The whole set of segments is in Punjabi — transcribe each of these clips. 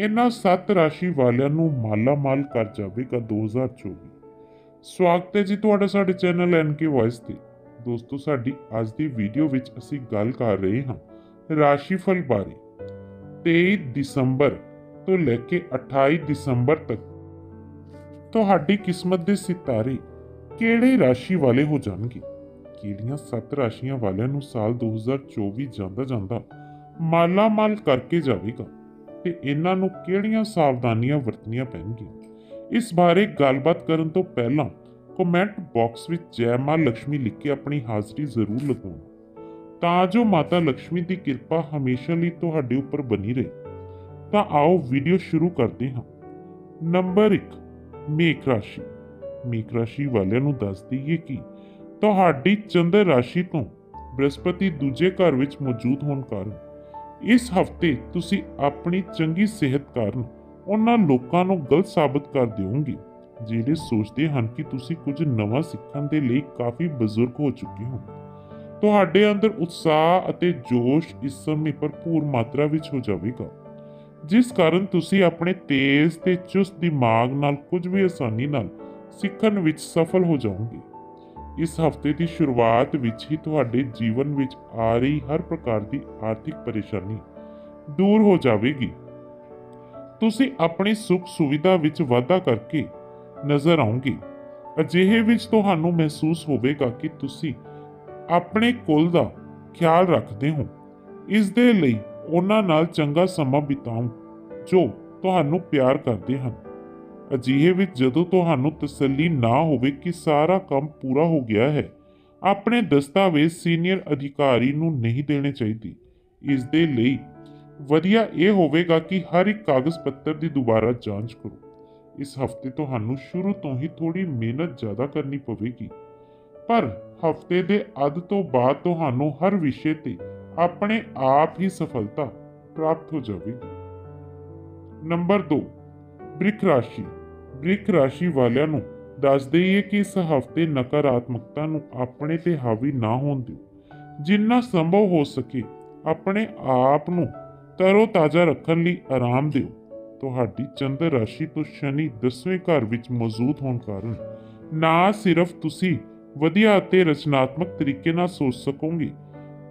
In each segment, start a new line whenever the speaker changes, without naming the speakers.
ਇਹਨਾਂ ਸੱਤ ਰਾਸ਼ੀ ਵਾਲਿਆਂ ਨੂੰ ਮਾਲਾ ਮਾਲ ਕਰ ਜਾਵੇਗਾ 2024 ਸਵਾਗਤ ਹੈ ਜੀ ਤੁਹਾਡਾ ਸਾਡੇ ਚੈਨਲ ਐਨਕੇ ਵੌਇਸ ਤੇ। ਦੋਸਤੋ, ਸਾਡੀ ਅੱਜ ਦੀ ਵੀਡੀਓ ਵਿੱਚ ਅਸੀਂ ਗੱਲ ਕਰ ਰਹੇ ਹਾਂ ਰਾਸ਼ੀਫਲ ਬਾਰੇ। 23 ਦਸੰਬਰ ਤੋਂ ਲੈ ਕੇ 28 ਦਸੰਬਰ ਤੱਕ ਤੁਹਾਡੀ ਕਿਸਮਤ ਦੇ ਸਿਤਾਰੇ ਕਿਹੜੇ ਰਾਸ਼ੀ ਵਾਲੇ ਹੋ ਜਾਣਗੇ? ਕਿਹੜੀਆਂ ਸੱਤ ਰਾਸ਼ੀਆਂ ਵਾਲਿਆਂ ਨੂੰ ਸਾਲ 2024 ਜਾਂਦਾ ਜਾਂਦਾ ਮਾਲਾ ਮਾਲ ਕਰਕੇ ਜਾਵੇਗਾ? ਤੇ ਇਹਨਾਂ ਨੂੰ ਕਿਹੜੀਆਂ ਸਾਵਧਾਨੀਆਂ ਵਰਤਣੀਆਂ ਪੈਣਗੀਆਂ? ਇਸ ਬਾਰੇ ਗੱਲਬਾਤ ਕਰਨ ਤੋਂ ਪਹਿਲਾਂ ਕਮੈਂਟ ਬਾਕਸ ਵਿੱਚ ਜੈ ਮਾਂ ਲక్ష్ਮੀ ਲਿਖ ਕੇ ਆਪਣੀ ਹਾਜ਼ਰੀ ਜ਼ਰੂਰ ਲਗਾਓ ਤਾਂ ਜੋ ਮਾਤਾ ਲక్ష్ਮੀ ਦੀ ਕਿਰਪਾ ਹਮੇਸ਼ਾ ਲਈ ਤੁਹਾਡੇ ਉੱਪਰ ਬਣੀ ਰਹੇ। ਤਾਂ ਆਓ ਵੀਡੀਓ ਸ਼ੁਰੂ ਕਰਦੇ ਹਾਂ। ਨੰਬਰ 1 ਮੇਖ ਰਾਸ਼ੀ। ਮੇਖ ਰਾਸ਼ੀ ਵਾਲਿਆਂ ਨੂੰ ਦੱਸ ਦਈਏ ਕਿ ਤੁਹਾਡੀ ਚੰਦਰ ਰਾਸ਼ੀ ਤੋਂ ਬ੍ਰਹਸਪਤੀ ਦੂਜੇ ਘਰ ਵਿੱਚ ਮੌਜੂਦ ਹੋਣ ਕਾਰਨ ਇਸ ਹਫ਼ਤੇ ਤੁਸੀਂ ਆਪਣੀ ਚੰਗੀ ਸਿਹਤ ਕਾਰਨ ਉਹਨਾਂ ਲੋਕਾਂ ਨੂੰ ਗਲਤ ਸਾਬਤ ਕਰ ਦਿਓਗੇ, ਜਿਹੜੇ ਸੋਚਦੇ ਹਨ ਕਿ ਤੁਸੀਂ ਕੁਝ ਨਵਾਂ ਸਿੱਖਣ ਦੇ ਲਈ ਕਾਫੀ ਬਜ਼ੁਰਗ ਹੋ ਚੁੱਕੇ ਹੋ। ਤੁਹਾਡੇ ਅੰਦਰ ਉਤਸ਼ਾਹ ਅਤੇ ਜੋਸ਼ ਇਸ ਸਮੇਂ ਭਰਪੂਰ ਮਾਤਰਾ ਵਿੱਚ ਹੋ ਜਾਵੇਗਾ। ਜਿਸ ਕਾਰਨ ਤੁਸੀਂ ਆਪਣੇ ਤੇਜ਼ ਤੇ ਚੁਸਤ ਦਿਮਾਗ ਨਾਲ ਕੁਝ ਵੀ ਆਸਾਨੀ ਨਾਲ ਸਿੱਖਣ ਵਿੱਚ ਸਫਲ ਹੋ ਜਾਓਗੇ। ਇਸ ਹਫ਼ਤੇ ਦੀ ਸ਼ੁਰੂਆਤ ਵਿੱਚ ਹੀ ਤੁਹਾਡੇ ਜੀਵਨ ਵਿੱਚ ਆ ਰਹੀ ਹਰ ਪ੍ਰਕਾਰ ਦੀ ਆਰਥਿਕ ਪਰੇਸ਼ਾਨੀ ਦੂਰ ਹੋ ਜਾਵੇਗੀ। ਤੁਸੀਂ ਆਪਣੀ ਸੁੱਖ ਸੁਵਿਧਾ ਵਿੱਚ ਵਾਧਾ ਕਰਕੇ ਨਜ਼ਰ ਆਉਂਗੇ ਅਜਿਹੇ ਵਿੱਚ ਤੁਹਾਨੂੰ ਮਹਿਸੂਸ ਹੋਵੇਗਾ ਕਿ ਤੁਸੀਂ ਆਪਣੇ ਕੁੱਲ ਦਾ ਖਿਆਲ ਰੱਖਦੇ ਹੋ। ਇਸ ਦੇ ਲਈ ਉਹਨਾਂ ਨਾਲ ਚੰਗਾ ਸਮਾਂ ਬਿਤਾਓ ਜੋ ਤੁਹਾਨੂੰ ਪਿਆਰ ਕਰਦੇ ਹਨ। ਅਜਿਹੇ ਵਿੱਚ ਜਦੋਂ ਤੁਹਾਨੂੰ ਤਸੱਲੀ ਨਾ ਹੋਵੇ ਕਿ ਸਾਰਾ ਕੰਮ ਪੂਰਾ ਹੋ ਗਿਆ ਹੈ, ਆਪਣੇ ਦਸਤਾਵੇਜ਼ ਸੀਨੀਅਰ ਅਧਿਕਾਰੀ ਨੂੰ ਨਹੀਂ ਦੇਣੇ ਚਾਹੀਦੇ। ਇਸ ਦੇ ਲਈ ਵਧੀਆ ਇਹ ਹੋਵੇਗਾ ਕਿ ਹਰ ਇੱਕ ਕਾਗਜ਼ ਪੱਤਰ ਦੀ ਦੁਬਾਰਾ ਜਾਂਚ ਕਰੋ। ਇਸ ਹਫ਼ਤੇ ਤੁਹਾਨੂੰ ਸ਼ੁਰੂ ਤੋਂ ਹੀ ਥੋੜੀ ਮਿਹਨਤ ਜ਼ਿਆਦਾ ਕਰਨੀ ਪਵੇਗੀ। ਪਰ ਹਫ਼ਤੇ ਦੇ ਅੱਧ ਤੋਂ ਬਾਅਦ ਤੁਹਾਨੂੰ ਹਰ ਵਿਸ਼ੇ ਤੇ ਆਪਣੇ ਆਪ ਹੀ ਸਫਲਤਾ ਪ੍ਰਾਪਤ ਹੋ ਜਾਵੇਗੀ। ਨੰਬਰ 2 ਬ੍ਰਿਕ ਰਾਸ਼ੀ। ਬ੍ਰਿਕ ਰਾਸ਼ੀ ਵਾਲਿਆਂ ਨੂੰ ਦੱਸ ਦਈਏ ਕਿ ਇਸ ਹਫ਼ਤੇ ਨਕਾਰਾਤਮਕਤਾ ਨੂੰ ਆਪਣੇ ਤੇ ਹਾਵੀ ਨਾ ਹੋਣ ਦਿਓ। ਜਿੰਨਾ ਸੰਭਵ ਹੋ ਸਕੇ ਆਪਣੇ ਆਪ ਨੂੰ ਤਰੋ ਤਾਜ਼ਾ ਰੱਖਣ ਲਈ ਆਰਾਮ ਦਿਓ। ਤੁਹਾਡੀ ਚੰਦਰ ਰਾਸ਼ੀ ਤੋਂ ਸ਼ਨੀ 10ਵੇਂ ਘਰ ਵਿੱਚ ਮੌਜੂਦ ਹੋਣ ਕਾਰਨ ਨਾ ਸਿਰਫ ਤੁਸੀਂ ਵਧੀਆ ਅਤੇ ਰਚਨਾਤਮਕ ਤਰੀਕੇ ਨਾਲ ਸੋਚ ਸਕੋਗੇ।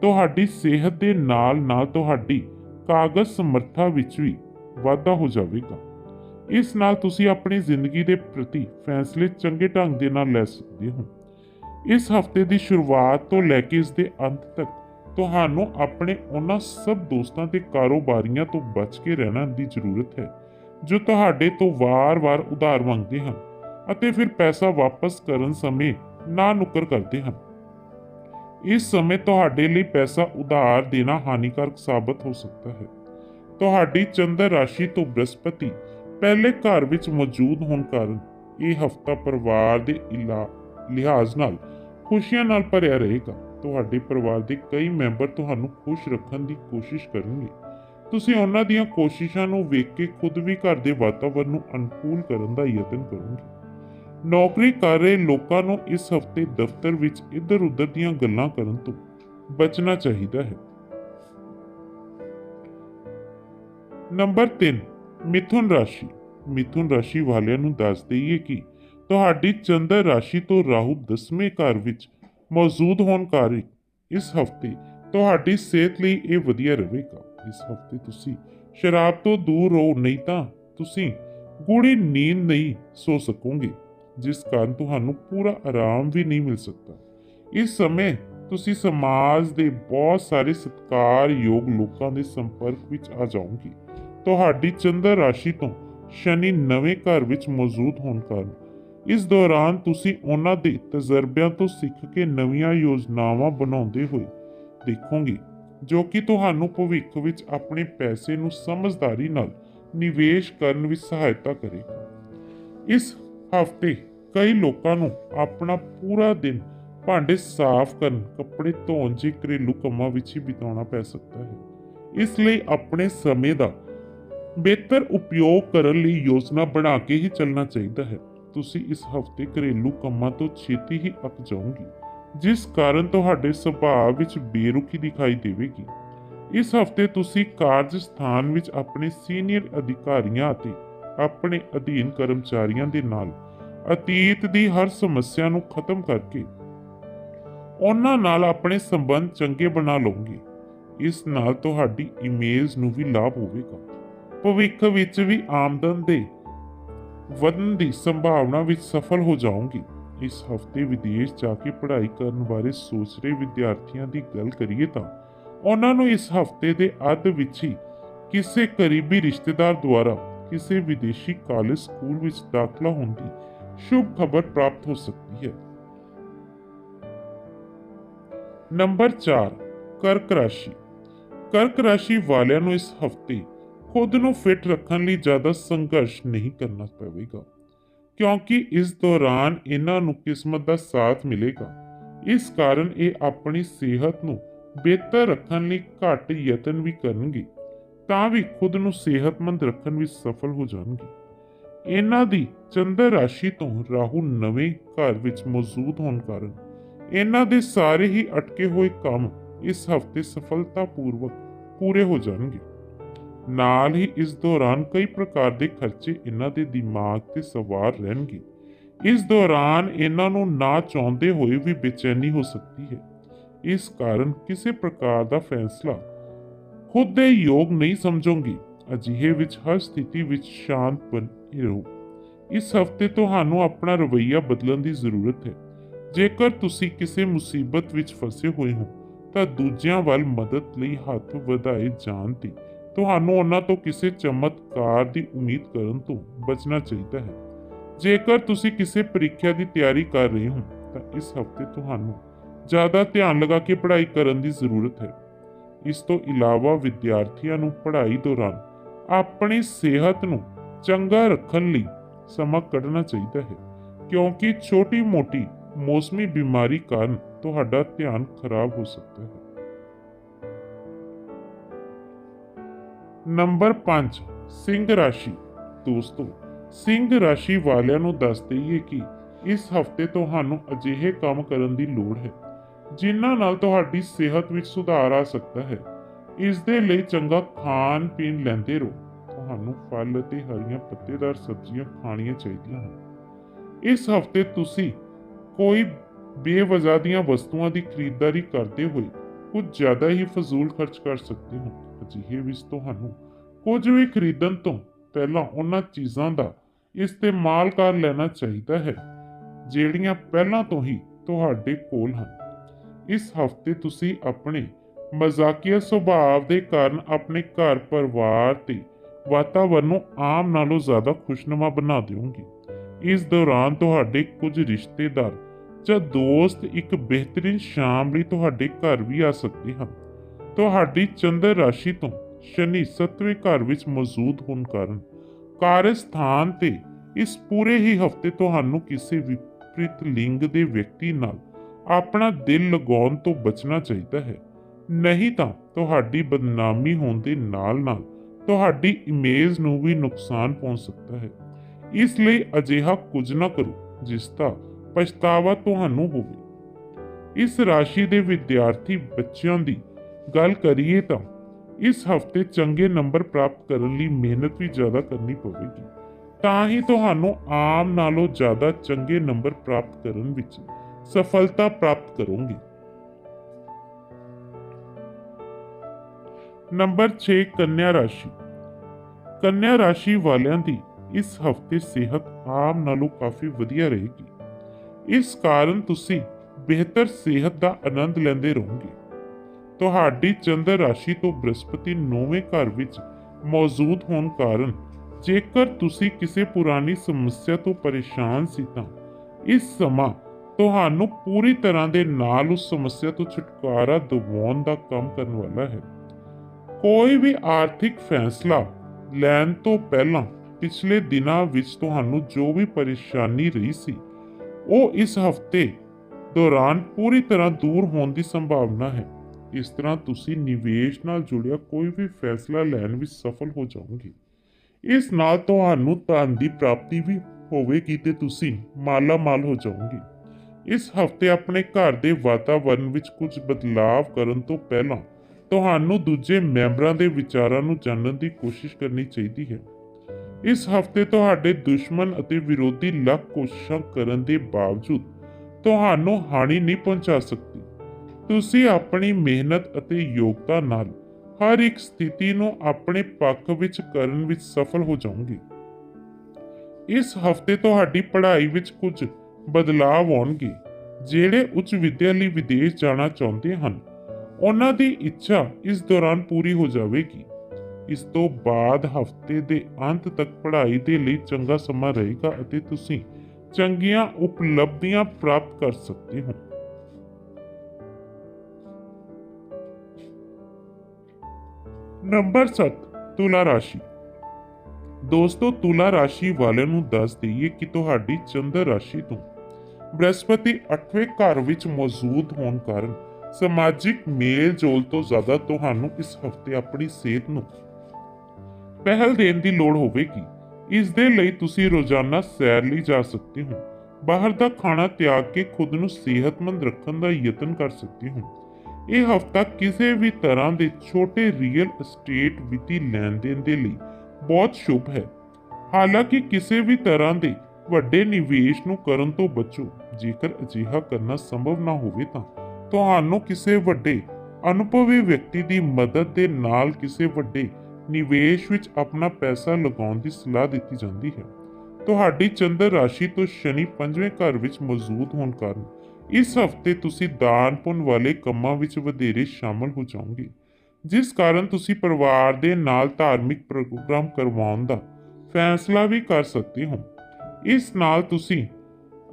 ਤੁਹਾਡੀ ਸਿਹਤ ਦੇ ਨਾਲ ਨਾਲ ਤੁਹਾਡੀ ਕਾਗਜ਼ ਸਮਰੱਥਾ ਵਿੱਚ ਵੀ ਵਾਧਾ ਹੋ ਜਾਵੇਗਾ। ਇਸ ਨਾਲ ਤੁਸੀਂ ਆਪਣੀ ਜ਼ਿੰਦਗੀ ਦੇ ਪ੍ਰਤੀ ਫੈਸਲੇ ਚੰਗੇ ਢੰਗ ਦੇ ਨਾਲ ਲੈ ਸਕਦੇ ਹੋ। ਇਸ ਹਫ਼ਤੇ ਦੀ ਸ਼ੁਰੂਆਤ ਤੋਂ ਲੈ ਕੇ ਇਸ ਦੇ ਅੰਤ ਤੱਕ ਤੁਹਾਨੂੰ ਆਪਣੇ ਉਹਨਾਂ ਸਭ ਦੋਸਤਾਂ ਤੇ ਕਾਰੋਬਾਰੀਆਂ ਤੋਂ ਬਚ ਕੇ ਰਹਿਣਾ ਦੀ ਜ਼ਰੂਰਤ ਹੈ, ਜੋ ਤੁਹਾਡੇ ਤੋਂ ਵਾਰ-ਵਾਰ ਉਧਾਰ ਮੰਗਦੇ ਹਨ ਅਤੇ ਫਿਰ ਪੈਸਾ ਵਾਪਸ ਕਰਨ ਸਮੇਂ ਨਾ ਨੁਕਰ ਕਰਦੇ ਹਨ। ਇਸ ਸਮੇਂ ਤੁਹਾਡੇ ਲਈ ਪੈਸਾ ਉਧਾਰ ਦੇਣਾ ਹਾਨੀਕਾਰਕ ਸਾਬਤ ਹੋ ਸਕਦਾ ਹੈ। ਤੁਹਾਡੀ ਚੰਦਰ ਰਾਸ਼ੀ ਤੋਂ ਬ੍ਰਹਸਪਤੀ ਪਹਿਲੇ ਘਰ ਵਿੱਚ ਮੌਜੂਦ ਹੋਣ ਕਾਰਨ ਇਹ ਹਫਤਾ ਪਰਿਵਾਰ ਦੇ ਇਲਾ, ਲਿਹਾਜ਼ ਨਾਲ ਖੁਸ਼ੀਆਂ ਨਾਲ ਭਰਿਆ ਰਹੇਗਾ। ਤੁਹਾਡੇ ਪਰਿਵਾਰ ਦੇ ਕਈ ਮੈਂਬਰ ਤੁਹਾਨੂੰ ਖੁਸ਼ ਰੱਖਣ ਦੀ ਕੋਸ਼ਿਸ਼ ਕਰਨਗੇ। ਤੁਸੀਂ ਉਹਨਾਂ ਦੀਆਂ ਕੋਸ਼ਿਸ਼ਾਂ ਨੂੰ ਵੇਖ ਕੇ ਖੁਦ ਵੀ ਘਰ ਦੇ ਵਾਤਾਵਰਣ ਨੂੰ ਅਨੁਕੂਲ ਕਰਨ ਦਾ ਯਤਨ ਕਰੋਗੇ। ਨੌਕਰੀ ਕਰ ਰਹੇ ਲੋਕਾਂ ਨੂੰ ਇਸ ਹਫ਼ਤੇ ਦਫ਼ਤਰ ਵਿੱਚ ਇੱਧਰ-ਉੱਧਰ ਦੀਆਂ ਗੱਲਾਂ ਕਰਨ ਤੋਂ ਬਚਣਾ ਚਾਹੀਦਾ ਹੈ। ਨੰਬਰ 3 ਮਿਥੁਨ ਰਾਸ਼ੀ ਮਿਥੁਨ ਰਾਸ਼ੀ ਵਾਲਿਆਂ ਨੂੰ ਦੱਸ ਦਈਏ ਕਿ ਤੁਹਾਡੀ ਚੰਦਰ ਰਾਸ਼ੀ ਤੋਂ ਰਾਹੂ 10ਵੇਂ ਘਰ ਵਿੱਚ ਮੌਜੂਦ ਹੋਣ ਕਾਰਨ ਇਸ ਹਫ਼ਤੇ ਤੁਹਾਡੀ ਸਿਹਤ ਲਈ ਇਹ ਵਧੀਆ ਰਹੇਗਾ। ਇਸ ਹਫ਼ਤੇ ਤੁਸੀਂ ਸ਼ਰਾਬ ਤੋਂ ਦੂਰ ਰਹੋ, ਨਹੀਂ ਤਾਂ ਤੁਸੀਂ ਗੂੜੀ ਨੀਂਦ ਨਹੀਂ ਸੋ ਸਕੋਗੇ, ਜਿਸ ਕਾਰਨ ਤੁਹਾਨੂੰ ਪੂਰਾ ਆਰਾਮ ਵੀ ਨਹੀਂ ਮਿਲ ਸਕਦਾ। ਇਸ ਸਮੇਂ ਤੁਸੀਂ ਸਮਾਜ ਦੇ ਬਹੁਤ ਸਾਰੇ ਸਤਿਕਾਰਯੋਗ ਲੋਕਾਂ ਦੇ ਸੰਪਰਕ ਵਿੱਚ ਆ ਜਾਓਗੇ। ਤੁਹਾਡੀ ਚੰਦਰ ਰਾਸ਼ੀ ਤੋਂ ਸ਼ਨੀ ਨਵੇਂ ਘਰ ਵਿੱਚ ਮੌਜੂਦ ਹੋਣ ਕਾਰਨ। ਇਸ ਦੌਰਾਨ ਤੁਸੀਂ ਉਹਨਾਂ ਦੇ ਤਜਰਬਿਆਂ ਤੋਂ ਸਿੱਖ ਕੇ ਨਵੀਆਂ ਯੋਜਨਾਵਾਂ ਬਣਾਉਂਦੇ ਹੋਏ ਦੇਖੋਗੇ, ਜੋ ਕਿ ਤੁਹਾਨੂੰ ਭਵਿੱਖ ਵਿੱਚ ਆਪਣੇ ਪੈਸੇ ਨੂੰ ਸਮਝਦਾਰੀ ਨਾਲ ਨਿਵੇਸ਼ ਕਰਨ ਵਿੱਚ ਸਹਾਇਤਾ ਕਰੇਗਾ। ਇਸ ਹਫ਼ਤੇ ਕਈ ਲੋਕਾਂ ਨੂੰ ਆਪਣਾ ਪੂਰਾ ਦਿਨ ਭਾਂਡੇ ਸਾਫ਼ ਕਰਨ, ਕੱਪੜੇ ਧੋਣ ਜਿਹੇ ਘਰੇਲੂ ਕੰਮਾਂ ਵਿੱਚ ਹੀ ਬਿਤਾਉਣਾ ਪੈ ਸਕਦਾ ਹੈ। ਇਸ ਲਈ ਆਪਣੇ ਸਮੇਂ ਦਾ ਬਿਹਤਰ ਉਪਯੋਗ ਕਰਨ ਲਈ ਯੋਜਨਾ ਬਣਾ ਕੇ ਹੀ ਚੱਲਣਾ ਚਾਹੀਦਾ ਹੈ। ਤੁਸੀਂ ਇਸ ਹਫ਼ਤੇ ਘਰੇਲੂ ਕੰਮਾਂ ਤੋਂ ਛੇਤੀ ਹੀ ਅੱਕ ਜਾਓਗੇ, ਜਿਸ ਕਾਰਨ ਤੁਹਾਡੇ ਸੁਭਾਅ ਵਿੱਚ ਬੇਰੁਖੀ ਦਿਖਾਈ ਦੇਵੇਗੀ। ਇਸ ਹਫ਼ਤੇ ਤੁਸੀਂ ਕਾਰਜ ਸਥਾਨ ਵਿੱਚ ਆਪਣੇ ਸੀਨੀਅਰ ਅਧਿਕਾਰੀਆਂ ਅਤੇ ਆਪਣੇ ਅਧੀਨ ਕਰਮਚਾਰੀਆਂ ਦੇ ਨਾਲ ਅਤੀਤ ਦੀ ਹਰ ਸਮੱਸਿਆ ਨੂੰ ਖਤਮ ਕਰਕੇ ਉਹਨਾਂ ਨਾਲ ਆਪਣੇ ਸੰਬੰਧ ਚੰਗੇ ਬਣਾ ਲਓਗੇ। ਇਸ ਨਾਲ ਤੁਹਾਡੀ ਇਮੇਜ ਨੂੰ ਵੀ ਲਾਭ ਹੋਵੇਗਾ। ਭਵਿੱਖ ਵਿੱਚ ਵੀ ਆਮਦਨ ਦੇ ਵਧਣ ਦੀ ਸੰਭਾਵਨਾ ਵਿੱਚ ਸਫਲ ਹੋ ਜਾਓਗੇ ਇਸ ਹਫ਼ਤੇ ਵਿਦੇਸ਼ ਜਾ ਕੇ ਪੜ੍ਹਾਈ ਕਰਨ ਬਾਰੇ ਸੋਚ ਰਹੇ ਵਿਦਿਆਰਥੀਆਂ ਦੀ ਗੱਲ ਕਰੀਏ ਤਾਂ ਉਹਨਾਂ ਨੂੰ ਇਸ ਹਫ਼ਤੇ ਦੇ ਅੱਧ ਵਿੱਚ ਹੀ ਕਿਸੇ ਕਰੀਬੀ ਰਿਸ਼ਤੇਦਾਰ ਦੁਆਰਾ ਕਿਸੇ ਵਿਦੇਸ਼ੀ ਕਾਲਜ ਸਕੂਲ ਵਿੱਚ ਦਾਖਲਾ ਹੋਣ ਦੀ ਸ਼ੁਭ ਖਬਰ ਪ੍ਰਾਪਤ ਹੋ ਸਕਦੀ ਹੈ। ਨੰਬਰ 4 ਕਰਕ ਰਾਸ਼ੀ। ਕਰਕ ਰਾਸ਼ੀ ਵਾਲਿਆਂ ਨੂੰ ਇਸ ਹਫ਼ਤੇ ਖੁਦ ਨੂੰ ਫਿਟ ਰੱਖਣ ਲਈ ਜ਼ਿਆਦਾ ਸੰਘਰਸ਼ ਨਹੀਂ ਕਰਨਾ ਪਵੇਗਾ। ਕਿਉਂਕਿ ਇਸ ਦੌਰਾਨ ਇਹਨਾਂ ਨੂੰ ਕਿਸਮਤ ਦਾ ਸਾਥ ਮਿਲੇਗਾ। ਇਸ ਕਾਰਨ ਇਹ ਆਪਣੀ ਸਿਹਤ ਨੂੰ ਬਿਹਤਰ ਰੱਖਣ ਲਈ ਘੱਟ ਯਤਨ ਵੀ ਕਰਨਗੇ, ਤਾਂ ਵੀ ਖੁਦ ਨੂੰ ਸਿਹਤਮੰਦ ਰੱਖਣ ਵਿੱਚ ਸਫਲ ਹੋ ਜਾਣਗੇ। ਇਹਨਾਂ ਦੀ ਚੰਦਰ ਰਾਸ਼ੀ ਤੋਂ ਰਾਹੂ ਨਵੇਂ ਘਰ ਵਿੱਚ ਮੌਜੂਦ ਹੋਣ ਕਾਰਨ ਇਹਨਾਂ ਦੇ ਸਾਰੇ ਹੀ ਅਟਕੇ ਹੋਏ ਕੰਮ ਇਸ ਹਫ਼ਤੇ ਸਫਲਤਾਪੂਰਵਕ ਪੂਰੇ ਹੋ ਜਾਣਗੇ। ਨਾਲ ਹੀ ਇਸ ਦੌਰਾਨ ਕਈ ਪ੍ਰਕਾਰ ਦੇ ਖਰਚੇ ਇਹਨਾਂ ਦੇ ਦਿਮਾਗ ਤੇ ਸਵਾਰ ਰਹਿਣਗੇ। ਇਸ ਦੌਰਾਨ ਇਹਨਾਂ ਨੂੰ ਨਾ ਚਾਹੁੰਦੇ ਹੋਏ ਵੀ ਬੇਚੈਨੀ ਹੋ ਸਕਦੀ ਹੈ। ਇਸ ਕਾਰਨ ਕਿਸੇ ਪ੍ਰਕਾਰ ਦਾ ਫੈਸਲਾ ਖੁਦ ਦੇ ਯੋਗ ਨਹੀਂ ਸਮਝੋਗੇ। ਅਜਿਹੇ ਵਿੱਚ ਹਰ ਸਥਿਤੀ ਵਿੱਚ ਸ਼ਾਂਤ ਬਣੇ ਰਹੋ। ਇਸ ਹਫ਼ਤੇ ਤੁਹਾਨੂੰ ਆਪਣਾ ਰਵੱਈਆ ਬਦਲਣ ਦੀ ਜ਼ਰੂਰਤ ਹੈ। ਜੇਕਰ ਤੁਸੀਂ ਕਿਸੇ ਮੁਸੀਬਤ ਵਿੱਚ ਫਸੇ ਹੋਏ ਹੋ, ਤਾਂ ਦੂਜਿਆਂ ਵੱਲ ਮਦਦ ਲਈ ਹੱਥ ਵਧਾਏ ਜਾਣ ਤੇ ਤੁਹਾਨੂੰ ਉਹਨਾਂ ਤੋਂ ਕਿਸੇ ਚਮਤਕਾਰ ਦੀ ਉਮੀਦ ਕਰਨ ਤੋਂ ਬਚਣਾ ਚਾਹੀਦਾ ਹੈ। ਜੇਕਰ ਤੁਸੀਂ ਕਿਸੇ ਪ੍ਰੀਖਿਆ ਦੀ ਤਿਆਰੀ ਕਰ ਰਹੇ ਹੋ, ਤਾਂ ਇਸ ਹਫ਼ਤੇ ਤੁਹਾਨੂੰ ਜ਼ਿਆਦਾ ਧਿਆਨ ਲਗਾ ਕੇ ਪੜ੍ਹਾਈ ਕਰਨ ਦੀ ਜ਼ਰੂਰਤ ਹੈ। ਇਸ ਤੋਂ ਇਲਾਵਾ ਵਿਦਿਆਰਥੀਆਂ ਨੂੰ ਪੜ੍ਹਾਈ ਦੌਰਾਨ ਆਪਣੀ ਸਿਹਤ ਨੂੰ ਚੰਗਾ ਰੱਖਣ ਲਈ ਸਮਾਂ ਕੱਢਣਾ ਚਾਹੀਦਾ ਹੈ, ਕਿਉਂਕਿ ਛੋਟੀ-ਮੋਟੀ ਮੌਸਮੀ ਬਿਮਾਰੀ ਕਾਰਨ ਤੁਹਾਡਾ ਧਿਆਨ ਖਰਾਬ ਹੋ ਸਕਦਾ ਹੈ। ਨੰਬਰ 5 ਸਿੰਘ ਰਾਸ਼ੀ। ਦੋਸਤੋ, ਸਿੰਘ ਰਾਸ਼ੀ ਵਾਲਿਆਂ ਨੂੰ ਦੱਸ ਦਈਏ ਕਿ ਇਸ ਹਫ਼ਤੇ ਤੁਹਾਨੂੰ ਅਜਿਹੇ ਕੰਮ ਕਰਨ ਦੀ ਲੋੜ ਹੈ, ਜਿਨ੍ਹਾਂ ਨਾਲ ਤੁਹਾਡੀ ਸਿਹਤ ਵਿੱਚ ਸੁਧਾਰ ਆ ਸਕਦਾ ਹੈ। ਇਸ ਦੇ ਲਈ ਚੰਗਾ ਖਾਣ ਪੀਣ ਲੈਂਦੇ ਰਹੋ। ਤੁਹਾਨੂੰ ਫਲ ਅਤੇ ਹਰੀਆਂ ਪੱਤੇਦਾਰ ਸਬਜ਼ੀਆਂ ਖਾਣੀਆਂ ਚਾਹੀਦੀਆਂ ਹਨ। ਇਸ ਹਫ਼ਤੇ ਤੁਸੀਂ ਕੋਈ ਬੇਵਜ੍ਹਾ ਦੀਆਂ ਵਸਤੂਆਂ ਦੀ ਖਰੀਦਦਾਰੀ ਕਰਦੇ ਹੋਏ ਕੁਝ ਜ਼ਿਆਦਾ ਹੀ ਫਜ਼ੂਲ ਖਰਚ ਕਰ ਸਕਦੇ ਹੋ। ਅਜਿਹੇ ਵਿੱਚ ਤੁਹਾਨੂੰ ਕੁਝ ਵੀ ਖਰੀਦਣ ਤੋਂ ਪਹਿਲਾਂ ਉਹਨਾਂ ਚੀਜ਼ਾਂ ਦਾ ਇਸਤੇਮਾਲ ਕਰ ਲੈਣਾ ਚਾਹੀਦਾ ਹੈ, ਜਿਹੜੀਆਂ ਪਹਿਲਾਂ ਤੋਂ ਹੀ ਤੁਹਾਡੇ ਕੋਲ ਹਨ। ਇਸ ਹਫ਼ਤੇ ਤੁਸੀਂ ਆਪਣੇ ਮਜ਼ਾਕੀਆ ਸੁਭਾਅ ਦੇ ਕਾਰਨ ਆਪਣੇ ਘਰ ਪਰਿਵਾਰ ਤੇ ਵਾਤਾਵਰਣ ਨੂੰ ਆਮ ਨਾਲੋਂ ਜ਼ਿਆਦਾ ਖੁਸ਼ਨੁਮਾ ਬਣਾ ਦਿਓਗੇ। ਇਸ ਦੌਰਾਨ ਤੁਹਾਡੇ ਕੁਝ ਰਿਸ਼ਤੇਦਾਰ ਜਾਂ ਦੋਸਤ ਇੱਕ ਬਿਹਤਰੀਨ ਸ਼ਾਮ ਲਈ ਤੁਹਾਡੇ ਘਰ ਵੀ ਆ ਸਕਦੇ ਹਨ। ਤੁਹਾਡੀ ਚੰਦਰ ਰਾਸ਼ੀ ਤੋਂ ਸ਼ਨੀ ਸੱਤਵੇਂ ਘਰ ਵਿੱਚ ਮੌਜੂਦ ਹੋਣ ਕਾਰਨ ਕਾਰਜ ਸਥਾਨ ਤੇ ਇਸ ਪੂਰੇ ਹੀ ਹਫ਼ਤੇ ਤੁਹਾਨੂੰ ਕਿਸੇ ਵਿਪਰੀਤ ਲਿੰਗ ਦੇ ਵਿਅਕਤੀ ਨਾਲ ਆਪਣਾ ਦਿਲ ਲਗਾਉਣ ਤੋਂ ਬਚਣਾ ਚਾਹੀਦਾ ਹੈ। ਨਹੀਂ ਤਾਂ ਤੁਹਾਡੀ ਬਦਨਾਮੀ ਹੋਣ ਦੇ ਨਾਲ-ਨਾਲ ਤੁਹਾਡੀ ਇਮੇਜ ਨੂੰ ਵੀ ਨੁਕਸਾਨ ਪਹੁੰਚ ਸਕਦਾ ਹੈ। ਇਸ ਲਈ ਅਜਿਹਾ ਕੁਝ ਨਾ ਕਰੋ ਜਿਸ ਦਾ ਪਛਤਾਵਾ ਤੁਹਾਨੂੰ ਹੋਵੇ। ਇਸ ਰਾਸ਼ੀ ਦੇ ਵਿਦਿਆਰਥੀ ਬੱਚਿਆਂ ਦੀ ਗੱਲ ਕਰੀਏ ਤਾਂ ਇਸ ਹਫ਼ਤੇ ਚੰਗੇ ਨੰਬਰ ਪ੍ਰਾਪਤ ਕਰਨ ਲਈ ਮਿਹਨਤ ਵੀ ਜ਼ਿਆਦਾ ਕਰਨੀ ਪਵੇਗੀ। ਤਾਂ ਹੀ ਤੁਹਾਨੂੰ ਆਮ ਨਾਲੋਂ ਜ਼ਿਆਦਾ ਚੰਗੇ ਨੰਬਰ ਪ੍ਰਾਪਤ ਕਰਨ ਵਿੱਚ ਸਫਲਤਾ ਪ੍ਰਾਪਤ ਕਰੋਗੇ। ਨੰਬਰ 6 ਕੰਨਿਆ ਰਾਸ਼ੀ। ਕੰਨਿਆ ਰਾਸ਼ੀ ਵਾਲਿਆਂ ਦੀ ਇਸ ਹਫ਼ਤੇ ਸਿਹਤ ਆਮ ਨਾਲੋਂ ਕਾਫੀ ਵਧੀਆ ਰਹੇਗੀ। ਇਸ ਕਾਰਨ ਤੁਸੀਂ ਬਿਹਤਰ ਸਿਹਤ ਦਾ ਆਨੰਦ ਲੈਂਦੇ ਰਹੋਗੇ। ਤੁਹਾਡੀ ਚੰਦਰ ਰਾਸ਼ੀ ਤੋਂ ਬ੍ਰਹਸਪਤੀ ਨੌਵੇਂ ਘਰ ਵਿੱਚ ਮੌਜੂਦ ਹੋਣ ਕਾਰਨ ਜੇਕਰ ਤੁਸੀਂ ਕਿਸੇ ਪੁਰਾਣੀ ਸਮੱਸਿਆ ਤੋਂ ਪਰੇਸ਼ਾਨ ਸੀ ਤਾਂ ਇਸ ਸਮਾਂ ਤੁਹਾਨੂੰ ਪੂਰੀ ਤਰ੍ਹਾਂ ਦੇ ਨਾਲ ਉਸ ਸਮੱਸਿਆ ਤੋਂ ਛੁਟਕਾਰਾ ਦਿਵਾਉਣ ਦਾ ਕੰਮ ਕਰਨ ਵਾਲਾ ਹੈ। ਕੋਈ ਵੀ ਆਰਥਿਕ ਫੈਸਲਾ ਲੈਣ ਤੋਂ ਪਹਿਲਾਂ ਪਿਛਲੇ ਦਿਨਾਂ ਵਿੱਚ ਤੁਹਾਨੂੰ ਜੋ ਵੀ ਪਰੇਸ਼ਾਨੀ ਰਹੀ ਸੀ, ਉਹ ਇਸ ਹਫ਼ਤੇ ਦੌਰਾਨ ਪੂਰੀ ਤਰ੍ਹਾਂ ਦੂਰ ਹੋਣ ਦੀ ਸੰਭਾਵਨਾ ਹੈ। ਇਸ ਤਰ੍ਹਾਂ ਤੁਸੀਂ ਨਿਵੇਸ਼ ਨਾਲ ਜੁੜਿਆ ਕੋਈ ਵੀ ਫੈਸਲਾ ਲੈਣ ਵਿੱਚ ਸਫਲ ਹੋ ਜਾਓਗੇ। ਇਸ ਨਾਲ ਤੁਹਾਨੂੰ ਧਨ ਦੀ ਪ੍ਰਾਪਤੀ ਵੀ ਹੋਵੇਗੀ ਤੇ ਤੁਸੀਂ ਮਾਲਾ ਮਾਲ ਹੋ ਜਾਓਗੇ। ਇਸ ਹਫ਼ਤੇ ਆਪਣੇ ਘਰ ਦੇ ਵਾਤਾਵਰਣ ਵਿੱਚ ਕੁਝ ਬਦਲਾਅ ਕਰਨ ਤੋਂ ਪਹਿਲਾਂ ਤੁਹਾਨੂੰ ਦੂਜੇ ਮੈਂਬਰਾਂ ਦੇ ਵਿਚਾਰਾਂ ਨੂੰ ਜਾਣਨ ਦੀ ਕੋਸ਼ਿਸ਼ ਕਰਨੀ ਚਾਹੀਦੀ ਹੈ। ਇਸ ਹਫ਼ਤੇ ਤੁਹਾਡੇ ਦੁਸ਼ਮਣ ਅਤੇ ਵਿਰੋਧੀ ਲੱਖ ਕੋਸ਼ਿਸ਼ਾਂ ਕਰਨ ਦੇ ਬਾਵਜੂਦ ਤੁਹਾਨੂੰ ਹਾਨੀ ਨਹੀਂ ਪਹੁੰਚਾ ਸਕਦੀ। ਤੁਸੀਂ ਆਪਣੀ ਮਿਹਨਤ ਅਤੇ ਯੋਗਤਾ ਨਾਲ ਹਰ ਇੱਕ ਸਥਿਤੀ ਨੂੰ ਆਪਣੇ ਪੱਖ ਵਿੱਚ ਕਰਨ ਵਿੱਚ ਸਫਲ ਹੋ ਜਾਓਗੇ। ਇਸ ਹਫ਼ਤੇ ਤੁਹਾਡੀ ਪੜ੍ਹਾਈ ਵਿੱਚ ਕੁਝ ਬਦਲਾਅ ਆਉਣਗੇ, ਜਿਹੜੇ ਉੱਚ ਵਿਦਿਆ ਲਈ ਵਿਦੇਸ਼ ਜਾਣਾ ਚਾਹੁੰਦੇ ਹਨ। ਉਹਨਾਂ ਦੀ ਇੱਛਾ ਇਸ ਦੌਰਾਨ ਪੂਰੀ ਹੋ ਜਾਵੇਗੀ। ਇਸ ਤੋਂ ਬਾਅਦ ਹਫ਼ਤੇ ਦੇ ਅੰਤ ਤੱਕ ਪੜ੍ਹਾਈ ਦੇ ਲਈ ਚੰਗਾ ਸਮਾਂ ਰਹੇਗਾ ਅਤੇ ਤੁਸੀਂ ਚੰਗੀਆਂ ਉਪਲਬਧੀਆਂ ਪ੍ਰਾਪਤ ਕਰ ਸਕਦੇ ਹੋ। ਨੰਬਰ 7 ਤੁਲਾ ਰਾਸ਼ੀ। ਦੋਸਤੋ, ਤੁਲਾ ਰਾਸ਼ੀ ਵਾਲਿਆਂ ਨੂੰ ਦੱਸ ਦਈਏ ਕਿ ਤੁਹਾਡੀ ਚੰਦਰ ਰਾਸ਼ੀ ਤੋਂ ਬ੍ਰਹਸਪਤੀ 8ਵੇਂ ਘਰ ਵਿੱਚ ਮੌਜੂਦ ਹੋਣ ਕਾਰਨ ਸਮਾਜਿਕ ਮੇਲ ਜੋਲ ਤੋਂ ਜ਼ਿਆਦਾ ਤੁਹਾਨੂੰ ਇਸ ਹਫ਼ਤੇ ਆਪਣੀ ਸਿਹਤ ਨੂੰ ਪਹਿਲ ਦੇਣ ਦੀ ਲੋੜ ਹੋਵੇਗੀ। ਇਸ ਦੇ ਲਈ ਤੁਸੀਂ ਰੋਜ਼ਾਨਾ ਸੈਰ ਲਈ ਜਾ ਸਕਦੇ ਹੋ। ਬਾਹਰ ਦਾ ਖਾਣਾ ਤਿਆਗ ਕੇ ਖੁਦ ਨੂੰ ਸਿਹਤਮੰਦ ਰੱਖਣ ਦਾ ਯਤਨ ਕਰ ਸਕਦੇ ਹੋ। ਇਹ ਹਫਤਾ ਕਿਸੇ ਵੀ ਤਰ੍ਹਾਂ ਦੇ ਛੋਟੇ ਰੀਅਲ ਅਸਟੇਟ ਵਿੱਤੀ ਲੈਣ ਦੇਣ ਦੇ ਲਈ ਬਹੁਤ ਸ਼ੁਭ ਹੈ। ਹਾਲਾਂਕਿ ਕਿਸੇ ਵੀ ਤਰ੍ਹਾਂ ਦੇ ਵੱਡੇ ਨਿਵੇਸ਼ ਨੂੰ ਕਰਨ ਤੋਂ ਬਚੋ, ਜੇਕਰ ਅਜਿਹਾ ਕਰਨਾ ਸੰਭਵ ਨਾ ਹੋਵੇ ਤਾਂ ਤੁਹਾਨੂੰ ਕਿਸੇ ਵੱਡੇ, ਅਨੁਭਵੀ ਵਿਅਕਤੀ ਦੀ ਮਦਦ ਦੇ ਨਾਲ ਕਿਸੇ ਵੱਡੇ ਨਿਵੇਸ਼ ਵਿੱਚ ਆਪਣਾ ਪੈਸਾ ਲਗਾਉਣ ਦੀ ਸਲਾਹ ਦਿੱਤੀ ਜਾਂਦੀ ਹੈ। ਤੁਹਾਡੀ ਚੰਦਰ ਰਾਸ਼ੀ ਤੋਂ ਸ਼ਨੀ ਪੰਜਵੇਂ ਘਰ ਵਿੱਚ ਮੌਜੂਦ ਹੋਣ ਕਾਰਨ ਇਸ ਹਫ਼ਤੇ ਤੁਸੀਂ ਦਾਨ ਪੁੰਨ ਵਾਲੇ ਕੰਮਾਂ ਵਿੱਚ ਵਧੇਰੇ ਸ਼ਾਮਲ ਹੋ ਜਾਓਗੇ। ਜਿਸ ਕਾਰਨ ਤੁਸੀਂ ਪਰਿਵਾਰ ਦੇ ਨਾਲ ਧਾਰਮਿਕ ਪ੍ਰੋਗਰਾਮ ਕਰਵਾਉਣ ਦਾ ਫੈਸਲਾ ਵੀ ਕਰ ਸਕਦੇ ਹੋ। ਇਸ ਨਾਲ ਤੁਸੀਂ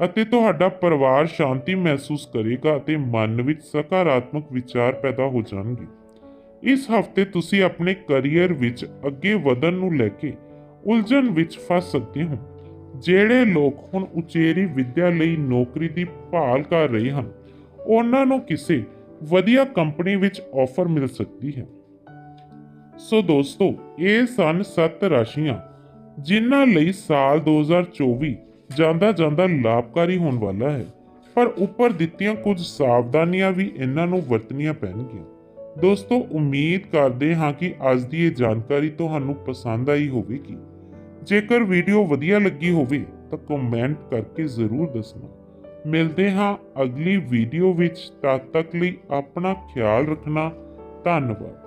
ਅਤੇ ਤੁਹਾਡਾ ਪਰਿਵਾਰ ਸ਼ਾਂਤੀ ਮਹਿਸੂਸ ਕਰੇਗਾ ਅਤੇ ਮਨ ਵਿੱਚ ਸਕਾਰਾਤਮਕ ਵਿਚਾਰ ਪੈਦਾ ਹੋ ਜਾਣਗੇ। ਇਸ ਹਫ਼ਤੇ ਤੁਸੀਂ ਆਪਣੇ ਕੈਰੀਅਰ ਵਿੱਚ ਅੱਗੇ ਵਧਣ ਨੂੰ ਲੈ ਕੇ ਉਲਝਣ ਵਿੱਚ ਫਸ ਸਕਦੇ ਹੋ। ਜਿਹੜੇ ਲੋਕ ਹੁਣ ਉਚੇਰੀ ਵਿੱਦਿਆ ਲਈ ਨੌਕਰੀ ਦੀ ਭਾਲ ਕਰ ਰਹੇ ਹਨ, ਉਹਨਾਂ ਨੂੰ ਕਿਸੇ ਵਧੀਆ ਕੰਪਨੀ ਵਿੱਚ ਆਫਰ ਮਿਲ ਸਕਦੀ ਹੈ। ਸੋ ਦੋਸਤੋ, ਇਹ ਸਨ ਸੱਤ ਰਾਸ਼ੀਆਂ, ਜਿਨ੍ਹਾਂ ਲਈ ਸਾਲ 2024 ਜਾਂਦਾ ਜਾਂਦਾ ਲਾਭਕਾਰੀ ਹੋਣ ਵਾਲਾ ਹੈ। ਪਰ ਉੱਪਰ ਦਿੱਤੀਆਂ ਕੁਝ ਸਾਵਧਾਨੀਆਂ ਵੀ ਇਹਨਾਂ ਨੂੰ ਵਰਤਣੀਆਂ ਪੈਣਗੀਆਂ। ਦੋਸਤੋ, ਉਮੀਦ ਕਰਦੇ ਹਾਂ ਕਿ ਅੱਜ ਦੀ ਇਹ ਜਾਣਕਾਰੀ ਤੁਹਾਨੂੰ ਪਸੰਦ ਆਈ ਹੋਵੇਗੀ। ਜੇਕਰ ਵੀਡੀਓ ਵਧੀਆ ਲੱਗੀ ਹੋਵੇ ਤਾਂ ਕਮੈਂਟ ਕਰਕੇ ਜ਼ਰੂਰ ਦੱਸਣਾ। ਮਿਲਦੇ ਹਾਂ ਅਗਲੀ ਵੀਡੀਓ ਵਿੱਚ। ਤਦ ਤੱਕ ਲਈ ਆਪਣਾ ਖਿਆਲ ਰੱਖਣਾ। ਧੰਨਵਾਦ।